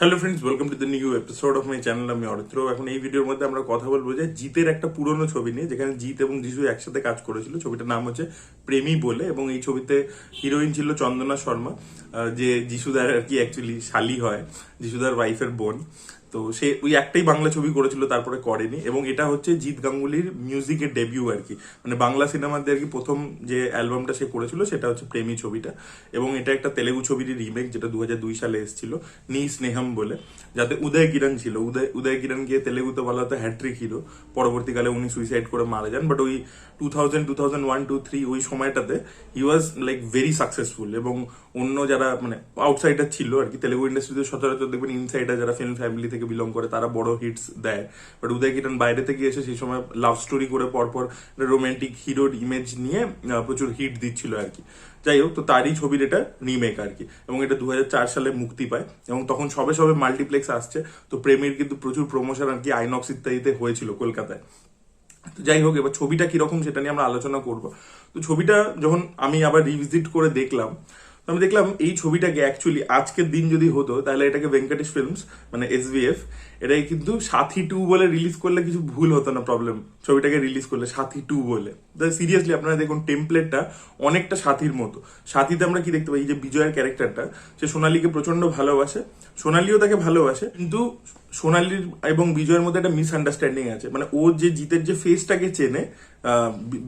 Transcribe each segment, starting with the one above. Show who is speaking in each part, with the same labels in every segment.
Speaker 1: Hello friends welcome to the new episode of my channel আমি অরিত্র এখন এই ভিডিওর মধ্যে আমরা কথা বলব যে জিতের একটা পুরনো ছবি নিয়ে, যেখানে জিত এবং যিশু একসাথে কাজ করেছিল। ছবিটার নাম হচ্ছে প্রেমী বলে এবং এই ছবিতে হিরোইন ছিল চন্দনা শর্মা। যে যিশুদার আর কি অ্যাকচুয়ালি শালি হয়, যিশুদার ওয়াইফের বোন। তো সে ওই একটাই বাংলা ছবি করেছিল, তারপরে করেনি। এবং এটা হচ্ছে জিৎ গাঙ্গুলির মিউজিকের ডেবিউ আর কি। মানে বাংলা সিনেমাতে আর কি প্রথম যে অ্যালবামটা সে করেছিল, সেটা হচ্ছে প্রেমী ছবিটা। এবং এটা একটা তেলেগু ছবির রিমেক যেটা দু হাজার দুই সালে এসেছিল, নি স্নেহম বলে। যাতে উদয় কিরণ ছিল। উদয় উদয় কিরণ গিয়ে তেলেগুতে বলা হতো হ্যাট্রিক হিরো। পরবর্তীকালে উনি সুইসাইড করে মারা যান। বাট ওই two thousand two thousand one two three ওই সময়টাতে he was like very successful এবং অন্য যারা মানে আউটসাইডার ছিল আর কি তেলেগু ইন্ডাস্ট্রিতে সচরাচর দেখবেন ইনসাইডার যারা ফিল্ম ফ্যামিলি থেকে বিলং করে, তারা বড় হিটস দেয়। বাট উদয় কিরণ বাইরে থেকে এসে সেই সময় লাভ স্টোরি করে পরপর রোমান্টিক হিরোর ইমেজ নিয়ে প্রচুর হিট দিচ্ছিল আর কি। যাই হোক, তো তারই ছবির এটা রিমেক আর কি। এবং এটা দু হাজার চার সালে মুক্তি পায়। এবং তখন সবে সবে মাল্টিপ্লেক্স আসছে। তো প্রেমের কিন্তু প্রচুর প্রমোশন আর কি আইনক্স ইত্যাদিতে হয়েছিল কলকাতায়। তো যাই হোক, এবার ছবিটা কীরকম সেটা নিয়ে আমরা আলোচনা করব। তো ছবিটা যখন আমি আবার রিভিজিট করে দেখলাম আমি দেখলাম এই ছবিটাকে অ্যাকচুয়ালি আজকের দিন যদি হতো, তাহলে এটাকে ভেঙ্কটেশ ফিল্মস মানে এস এসভিএফ এটাকে কিন্তু সাথী টু বলে রিলিজ করলে কিছু ভুল হতো না প্রবলেম ছবিটাকে রিলিজ করলে সাথী টু বলে। সিরিয়াসলি আপনারা দেখুন টেমপ্লেটটা অনেকটা সাথীর মতো। সাথীতে আমরা কি দেখতে পাই? যে বিজয়ের ক্যারেক্টারটা সে সোনালীকে প্রচণ্ড ভালোবাসে। সোনালিও তাকে ভালোবাসে, কিন্তু সোনালির এবং বিজয়ের মধ্যে একটা মিসআন্ডারস্ট্যান্ডিং আছে। মানে ও যে জিতের যে ফেসটাকে চেনে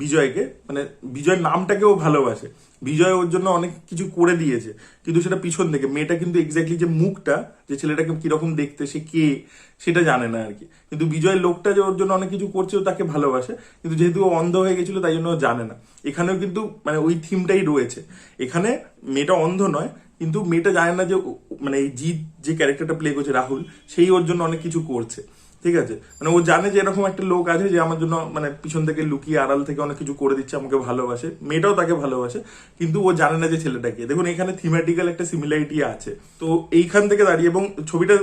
Speaker 1: বিজয়কে মানে বিজয়ের নামটাকে ও ভালোবাসে। বিজয় ওর জন্য অনেক কিছু করে দিয়েছে। কিন্তু সেটা পিছন থেকে মেয়েটা কিন্তু এক্স্যাক্টলি যে মুখটা, যে ছেলেটাকে কীরকম দেখতে, সে কে, সেটা জানে না আর কি। কিন্তু বিজয়ের লোকটা যে ওর জন্য অনেক কিছু করছে, ও তাকে ভালোবাসে। কিন্তু যেহেতু ও অন্ধ হয়ে গেছিল, তাই জন্য ও জানে না। এখানেও কিন্তু মানে ওই থিমটাই রয়েছে। এখানে মেয়েটা অন্ধ নয়, কিন্তু মেয়েটা জানে না যে মানে এই জিৎ যে ক্যারেক্টারটা প্লে করছে রাহুল, সেই ওর জন্য অনেক কিছু করছে। ঠিক আছে? মানে ও জানে যে এরকম একটা লোক আছে যে আমার জন্য মানে পিছন থেকে লুকিয়ে আড়াল থেকে অনেক কিছু করে দিচ্ছে, আমাকে ভালোবাসে। মেয়েটাও তাকে ভালোবাসে, কিন্তু ও জানে না যে ছেলেটাকে দেখুন, এখানে থিমেটিক্যাল একটা সিমিলারিটি আছে। তো এইখান থেকে দাঁড়িয়ে, এবং ছবিটা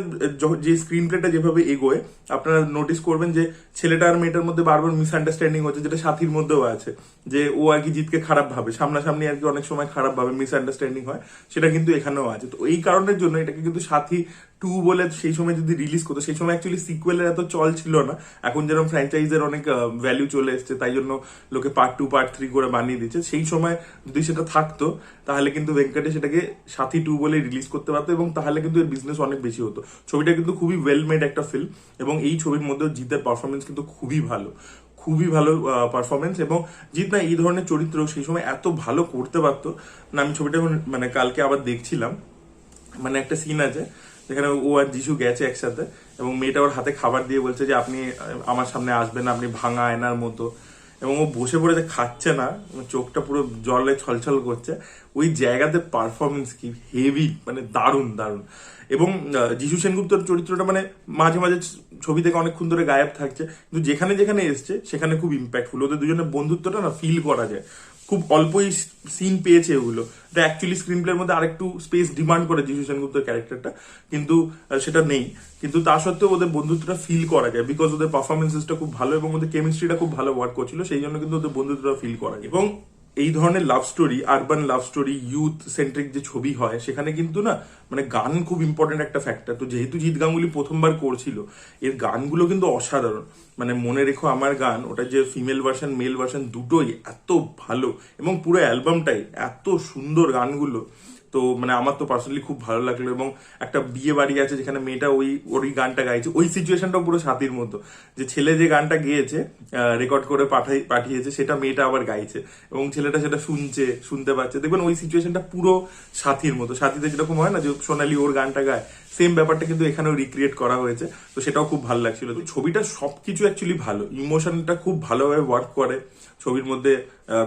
Speaker 1: যে স্ক্রিন প্লেটা যেভাবে এগোয়, আপনারা নোটিস করবেন যে ছেলেটা আর মেয়েটার মধ্যে বারবার মিসআন্ডারস্ট্যান্ডিং হচ্ছে, যেটা সাথীর মধ্যেও আছে, যে ও আর কি জিতকে খারাপ ভাবে, সামনাসামনি আর কি অনেক সময় খারাপ ভাবে মিসআন্ডারস্ট্যান্ডিং হয়, সেটা কিন্তু এখানেও আছে। তো এই কারণের জন্য এটাকে কিন্তু সাথী টু বলে সেই সময় যদি রিলিজ করতো, সেই সময় অ্যাকচুয়ালি সিকুয়েলের এত চল ছিল না, এখন যেরকম ফ্র্যাঞ্চাইজের অনেক ভ্যালু চলে এসছে, তাই জন্য লোকে পার্ট টু পার্ট থ্রি করে বানিয়ে দিচ্ছে। সেই সময় যদি সেটা থাকতো, তাহলে কিন্তু ভেঙ্কটেশ সেটাকে সাথী টু বলে রিলিজ করতে পারতো এবং তাহলে কিন্তু এর বিজনেস অনেক বেশি হতো। ছবিটা কিন্তু খুবই ওয়েল মেড একটা ফিল্ম এবং এই ছবির মধ্যে জিতের পারফরমেন্স কিন্তু খুবই ভালো। খুবই ভালো পারফরমেন্স এবং জিৎ না এই ধরনের চরিত্র সেই সময় এত ভালো করতে পারতো না, আমি ছবিটা মানে কালকে আবার দেখছিলাম। মানে একটা সিন আছে যেখানে ও আর যিশু গেছে একসাথে এবং মেয়েটা ওর হাতে খাবার দিয়ে বলছে যে, আপনি, আমার সামনে আসবেন আপনি ভাঙা আয়নার মতো। এবং ও বসে পড়ে যে খাচ্ছে না চোখটা পুরো জলে ছলছল করছে। ওই জায়গাতে পারফরমেন্স কি হেভি মানে দারুণ দারুণ। এবং যিশু সেনগুপ্তর চরিত্রটা মানে মাঝে মাঝে ছবি থেকে অনেকক্ষণ ধরে গায়েব থাকছে। কিন্তু যেখানে যেখানে এসছে, সেখানে খুব ইম্প্যাক্টফুল ওদের দুজনের বন্ধুত্বটা না ফিল করা যায়। খুব অল্পই সিন পেয়েছে ওগুলো এটা অ্যাকচুয়ালি স্ক্রিন প্লের মধ্যে আরেকটু স্পেস ডিমান্ড করে যিশু সেনগুপ্তের ক্যারেক্টারটা কিন্তু সেটা নেই। কিন্তু তা সত্ত্বেও ওদের বন্ধুত্বটা ফিল করা যায়। বিকজ ওদের পারফরমেন্সেসটা খুব ভালো এবং ওদের কেমিস্ট্রিটা খুব ভালো ওয়ার্ক করছিল, সেই জন্য কিন্তু ওদের বন্ধুত্বটা ফিল করা যায়। এবং এই ধরনের love story urban love story youth centric যে ছবি হয়, সেখানে কিন্তু না মানে গান খুব ইম্পর্টেন্ট একটা ফ্যাক্টর তো যেহেতু জিৎ গাঙ্গুলি প্রথমবার করছিল, এর গানগুলো কিন্তু অসাধারণ। মানে মনে রেখো আমার গান, ওটা যে ফিমেল ভার্সন মেল ভার্সন দুটোই এত ভালো এবং পুরো অ্যালবামটাই এত সুন্দর গানগুলো। তো মানে আমার তো পার্সোনালি খুব ভালো লাগল এবং একটা বিয়ে বাড়ি আছে যেখানে মেয়েটা ওই ওই গানটা গাইছে। ওই সিচুয়েশনটাও পুরো সাথীর মতো। যে ছেলে যে গানটা গিয়েছে রেকর্ড করে পাঠাই, পাঠিয়েছে, সেটা মেয়েটা আবার গাইছে। এবং ছেলেটা সেটা শুনছে, শুনতে পাচ্ছে। দেখবেন ওই সিচুয়েশনটা পুরো সাথীর মতো। সাথীতে যেরকম হয় না যে সোনালি ওর গানটা গায় সেম ব্যাপারটা কিন্তু এখানেও রিক্রিয়েট করা হয়েছে। তো সেটাও খুব ভালো লাগছিল। তো ছবিটা সবকিছু অ্যাকচুয়ালি ভালো। ইমোশনটা খুব ভালোভাবে ওয়ার্ক করে। ছবির মধ্যে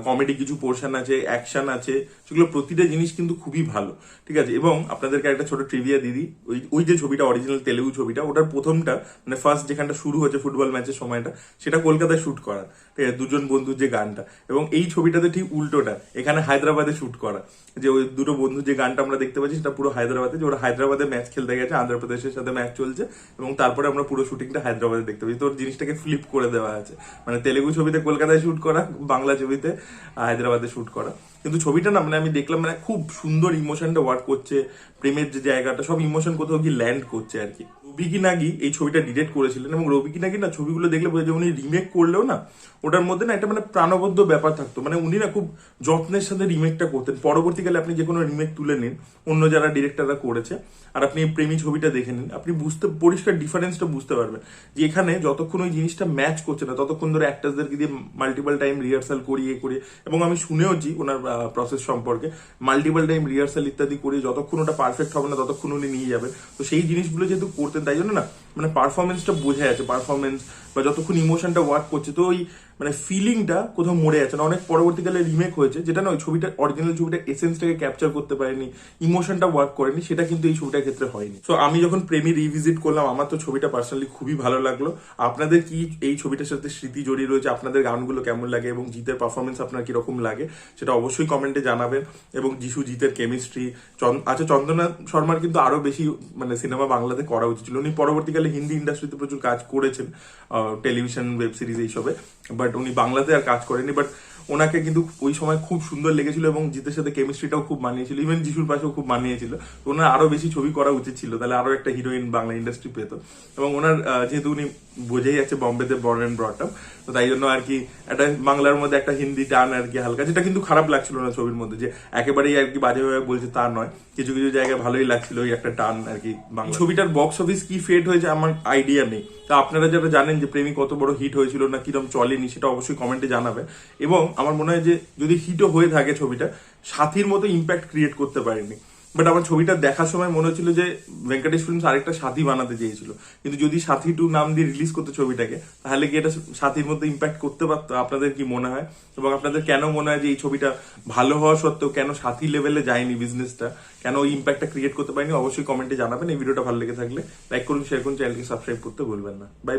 Speaker 1: কমেডি কিছু পোর্শন আছে অ্যাকশন আছে, সেগুলো প্রতিটা জিনিস কিন্তু খুবই ভালো। ঠিক আছে? এবং আপনাদেরকে একটা ছোট ট্রিভিয়া দিদি ওই ওই যে ছবিটা অরিজিনাল তেলেগু ছবিটা, ওটার প্রথমটা মানে ফার্স্ট যেখানটা শুরু হচ্ছে ফুটবল ম্যাচের সময়টা, সেটা কলকাতায় শুট করা। ঠিক আছে? দুজন বন্ধুর যে গানটা। এবং এই ছবিটাতে ঠিক উল্টোটা, এখানে হায়দ্রাবাদে শুট করা। যে ওই দুটো বন্ধু যে গানটা আমরা দেখতে পাচ্ছি, সেটা পুরো হায়দ্রাবাদে, যে ওরা হায়দ্রাবাদে ম্যাচ খেলতে গেছে, আন্ধ্রপ্রদেশের সাথে ম্যাচ চলছে এবং তারপরে আমরা পুরো শুটিংটা হায়দ্রাবাদে দেখতে পাচ্ছি। তোর জিনিসটাকে ফ্লিপ করে দেওয়া আছে। মানে তেলেগু ছবিতে কলকাতায় শুট করা, বাংলা ছবিতে হায়দ্রাবাদে শুট করা। কিন্তু ছবিটা না মানে আমি দেখলাম মানে খুব সুন্দর ইমোশনটা ওয়ার্ক করছে, প্রেমের যে জায়গাটা, সব ইমোশন কোথাও কি ল্যান্ড করছে আর কি। রবি কি এই ছবিটা ডিরেক্ট করেছিলেন এবং রবি কি নাগি না ছবিগুলো দেখলে বোঝা যায় উনি রিমেক করলেও না, ওটার মধ্যে না একটা মানে প্রাণবদ্ধ ব্যাপার থাকতো। মানে উনি না খুব যত্নের সাথে রিমেকটা করতেন। পরবর্তীকালে আপনি যে কোনো রিমেক তুলে নিন, অন্য যারা ডিরেক্টররা করেছে, আর আপনি প্রেমী ছবিটা দেখে নিন, আপনি বুঝতে, পরিষ্কার ডিফারেন্সটা বুঝতে পারবেন যে এখানে যতক্ষণ ওই জিনিসটা ম্যাচ করছে না, ততক্ষণ ধরে অ্যাক্টার্সদেরকে দিয়ে মাল্টিপাল টাইম রিহার্সাল করিয়ে করিয়ে, এবং আমি শুনেওছি ওনার প্রসেস সম্পর্কে মাল্টিপাল টাইম রিহার্সাল ইত্যাদি করে যতক্ষণ ওটা পারফেক্ট হবে না, ততক্ষণ উনি নিয়ে যাবেন। তো সেই জিনিসগুলো যেহেতু করতে 71 no. মানে পারফরমেন্সটা বোঝা যাচ্ছে পারফরমেন্স বা যতক্ষণ ইমোশনটা ওয়ার্ক করছে, তো ওই মানে ফিলিংটা কোথাও মরে যাচ্ছে না, অনেক পরবর্তীকালে রিমেক হয়েছে, যেটা না ওই ছবিটা অরিজিনাল ছবিটা এসেন্সটাকে ক্যাপচার করতে পারেনি ইমোশনটা ওয়ার্ক করেনি, সেটা কিন্তু এই ছবিটার ক্ষেত্রে হয়নি। সো আমি যখন প্রেমী রিভিজিট করলাম, আমার তো ছবিটা পার্সোনালি খুবই ভালো লাগল। আপনাদের কি এই ছবিটার সাথে স্মৃতি জড়িয়ে রয়েছে? আপনাদের গানগুলো কেমন লাগে এবং জিতের পারফরমেন্স আপনার কীরকম লাগে? সেটা অবশ্যই কমেন্টে জানাবেন। এবং যিশু, জিতের কেমিস্ট্রি আচ্ছা চন্দনা শর্মার কিন্তু আরও বেশি মানে সিনেমা বাংলাতে করা উচিত ছিল। উনি পরবর্তীকালে হিন্দি ইন্ডাস্ট্রিতে প্রচুর কাজ করেছেন টেলিভিশন ওয়েব সিরিজ এইসবে বাট উনি বাংলাতে আর কাজ করেনি বাট ওনাকে কিন্তু ওই সময় খুব সুন্দর লেগেছিল এবং জিতের সাথে কেমিস্ট্রিটাও খুব মানিয়েছিল ইভেন যিশুর পাশেও খুব মানিয়েছিল। তো ওনার আরও বেশি ছবি করা উচিত ছিল, তাহলে আরও একটা হিরোইন বাংলা ইন্ডাস্ট্রি পেত। এবং ওনার যেহেতু উনি বোঝেই আছে বম্বেতে বর্ন অ্যান্ড ব্রট তো তাই জন্য আর কি একটা বাংলার মধ্যে একটা হিন্দি টান আর কি হালকা, যেটা কিন্তু খারাপ লাগছিল না ছবির মধ্যে, যে একেবারেই আর কি বাজেভাবে বলছে তা নয়, কিছু কিছু জায়গায় ভালোই লাগছিল ওই একটা টান আর কি ছবিটার বক্স অফিস কি ফেট হয়েছে আমার আইডিয়া নেই। তা আপনারা যারা জানেন যে প্রেমী কত বড় হিট হয়েছিল না কিরম চলেনি, সেটা অবশ্যই কমেন্টে জানাবে। এবং আমার মনে হয় যে যদি হিটও হয়ে থাকে ছবিটা, সাথীর মতো ইম্প্যাক্ট ক্রিয়েট করতে পারেনি। বাট আমার ছবিটা দেখার সময় মনে হচ্ছিল যে ভেঙ্কটেশ ফিল্মস আরেকটা সাথী বানাতে চেয়েছিল। কিন্তু যদি সাথী টু নাম দিয়ে রিলিজ করতে ছবিটাকে, তাহলে কি এটা সাথীর মধ্যে ইম্প্যাক্ট করতে পারতো? আপনাদের কি মনে হয়? এবং আপনাদের কেন মনে হয় যে এই ছবিটা ভালো হওয়া সত্ত্বেও কেন সাথী লেভেলে যায়নি বিজনেসটা কেন ওই ইম্প্যাক্টটা ক্রিয়েট করতে পারেনি? অবশ্যই কমেন্টে জানাবেন। এই ভিডিওটা ভালো লেগে থাকলে লাইক করুন শেয়ার করুন চ্যানেলকে সাবস্ক্রাইব করতে ভুলবেন না। বাই